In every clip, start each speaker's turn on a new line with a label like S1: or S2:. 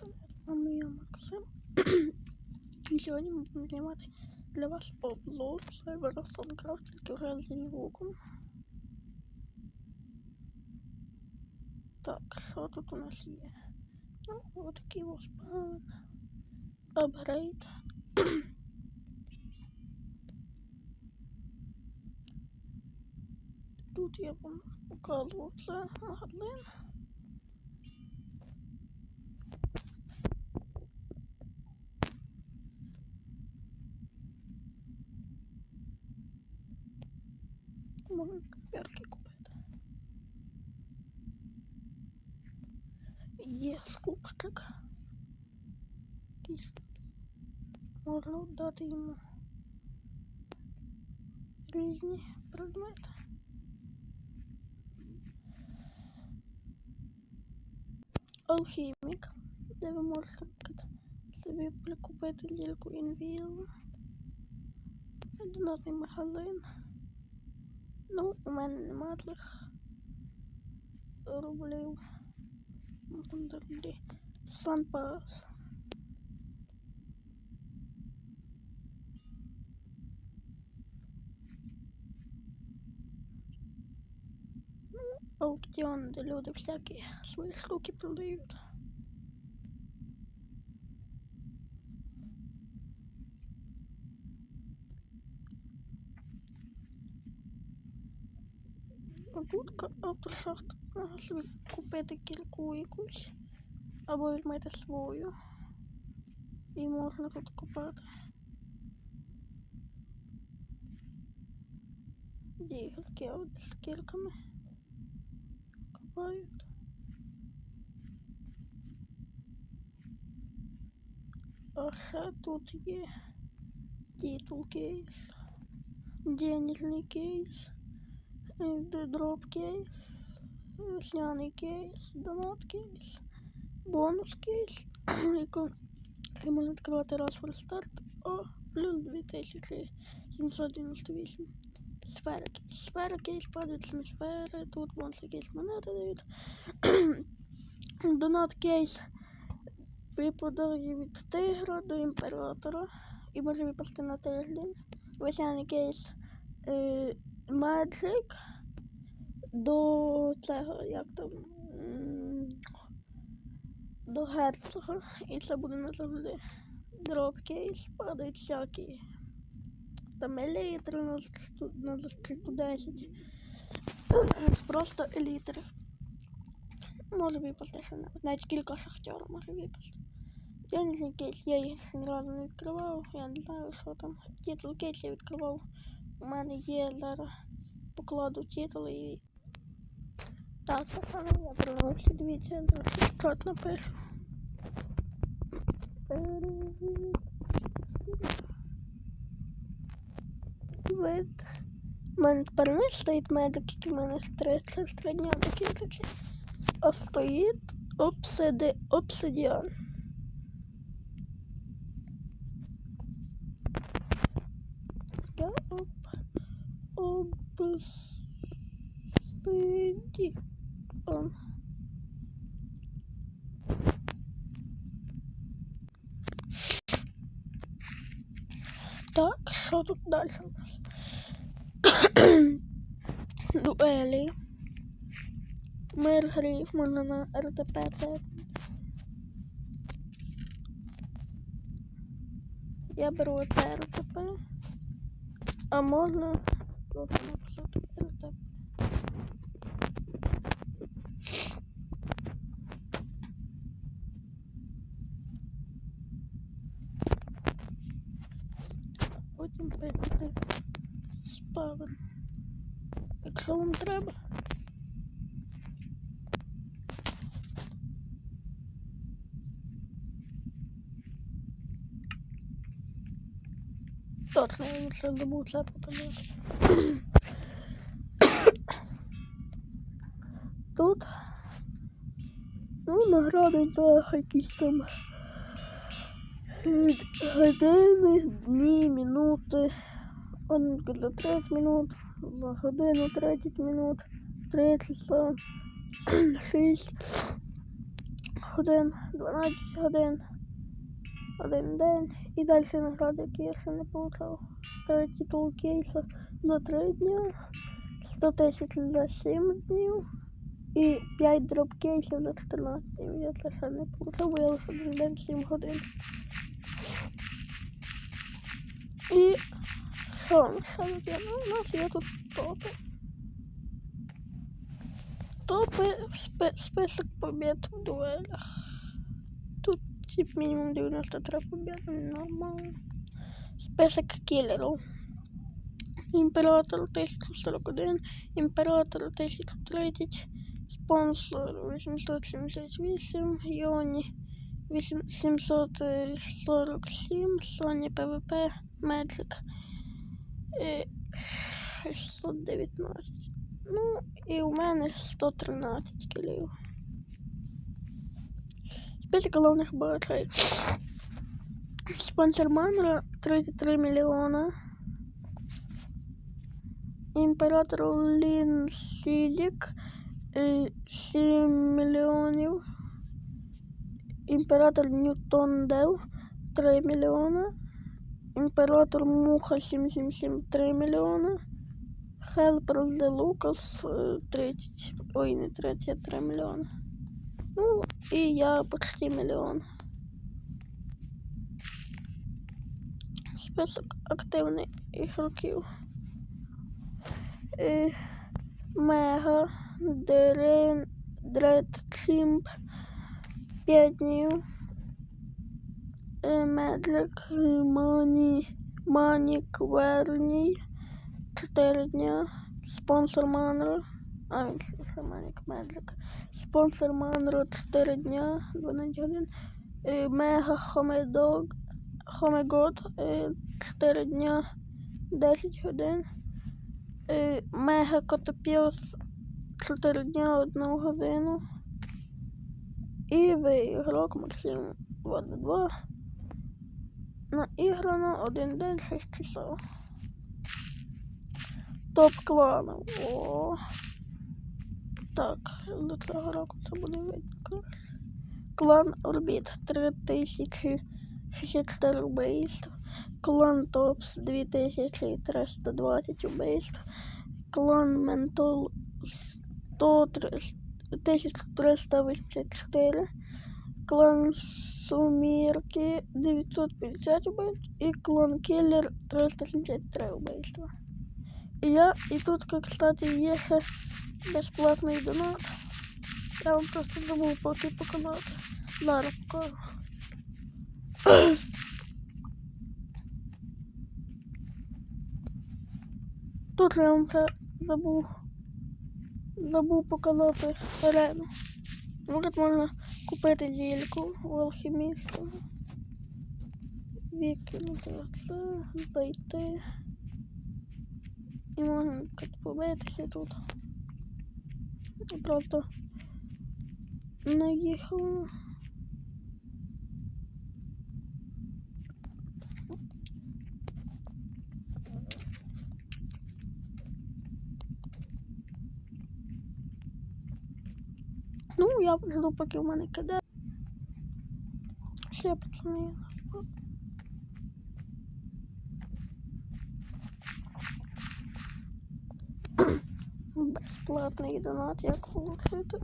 S1: Максим. А ми я Максим. І сьогодні ми будемо знімати для вас обзор сервера Suncraft, тільки вже з звуком. Так, що тут у нас є? Ну, отакий ось план. Апгрейд. Тут я вам показував це магазин. Можна перки купити. Є скупчик. Можна дати йому різні предмети. Алхімік, де ви можете собі прикупити лільку інвізу. Донатний магазин. Ну, у мене нема тих рублів. Ну, там де рублі. Санпас. Ну, аукціон, де люди всякі свої штуки продають. А тут автошахт можна собі купити кільку якусь. Або візьмете свою. І можна тут купати. Дігельки от з кільками купають. А ще тут є титул кейс, денежний кейс. Дроп кейс, весняний кейс, донат кейс, бонус кейс, який відкривати раз в рестарт, о, плюс 2798. Сфера кейс. Сфера кейс падають самі сфери, тут бонус кейс монети дають. Донат кейс випадає від тигра до імператора і може випасти на тиждень. Весняний кейс е, Magic до цього, як там, до герцога. І це буде назавжди дроп кейс, падають всякі там елітри на, на 110. Просто елітри. Може випасти ще навіть. Кілька шахтерів може випасти. Я не знаю кейс, я їх ні разу не відкривав, я не знаю, що там. Титул кейс я відкривав. У мене є зараз покладу титул і. Так, пацани, я вернувся, дивіться, я зараз чат напишу. Вид. У мене тепер не стоїть медик, який в мене стресся з три дня до кінця. А стоїть обсиди... обсидіан. Я об... обсидіан. Так, що тут далі у нас? Дуелі. Мир грів, можна на РТП. Я беру оце РТП. А можна просто написати РТП. Потім прийти спавн. Якщо вам треба. Точно, я лучше забув це потім. Тут ну, награди за якісь там години, дні, минути. Он за 30 минут, за годину 30 минут, 30, 6, годин, 12 годин, один день. І далі награди, які я ще не получав. Третій тул кейса за 3 дні, 100 тисяч за 7 днів і 5 дроп кейсів за 14 днів. Я це ще не получав, бо я лише один день 7 годин. І що у нас ще тут є? Ну, у нас є тут топи. Топи в спи- список побед в дуелях. Тут тип мінімум 93 победи, нормально. Список кілерів. Імператор 1041, імператор 1030, спонсор 878, Йоні 747, Sony Меджик е, 619. Ну, і у мене 113 кілів. Список головних богачей. Спонсор Манра 33 мільйона. Імператор Лін Сілік 7 мільйонів. Імператор Ньютон Дев 3 мільйона. Імператор Муха 777 3 мільйона. Хелпер де Лукас е, 30. Ой, не 30, а 3 мільйони. Ну, і я почти мільйон. Список активних ігроків. Е, Мега, Дерен, Дред Чімп, 5 днів. Е, Медлик, е, Мані, Манік, Верній, 4 дня. Спонсор Манро. А, він Манік Медлик. Спонсор Манро 4 дня, 12 годин. Е, Мега Хомедог, Хомегод 4 дня, 10 годин. Е, Мега Котопіос 4 дня, 1 годину. І ви ігрок Максим 2 Наіграно 1 день 6 часов. Топ кланів. О. Так, до цього року це буде видно. Клан Орбіт 3064 убийств. Клан Топс 2320 убийств. Клан Ментол 1384. Клан Сумірки 950 убийств. І клан Киллер 373 убийства. І я, і тут, как, кстати, є ще безплатний донат. Я вам просто забув поки показати. Зараз покажу. Тут я вам вже забув. Забув показати арену. Ну, тут можна купити лільку у алхіміста. Викинути оце, зайти. І можна побитися тут. Просто наїхав. Ну, я жду, поки в мене кидає. Ще пацани. Безплатний донат, як получити.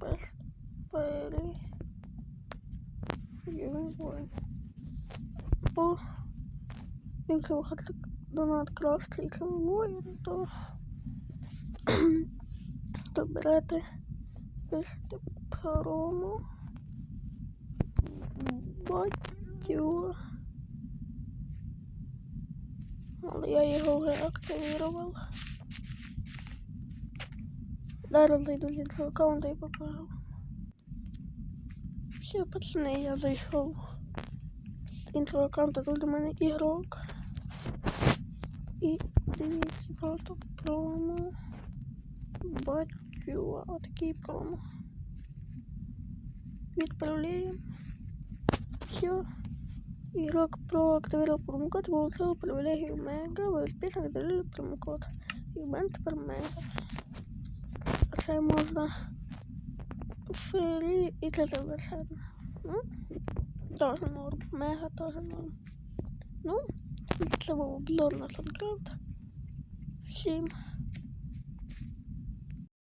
S1: Безфері. О, якщо ви хочете донат краще, ніж воїн, то, то берете пишете промо. Батю. Але я його вже активував. Зараз зайду з іншого аккаунта і покажу. Все, пацани, я зайшов з іншого аккаунта, тут у мене ігрок. І дивіться просто промо. Бачу, отакий промо. Відправляємо. Все. Игрок проактивировал промокод, получил привилегию Мега, вы успешно віддали промокод. Мене тепер Мега. Ще можна Фрі і це завершено. Ну, тоже норм. Мега тоже норм. Ну, це був обзор на Санкрафт. Всім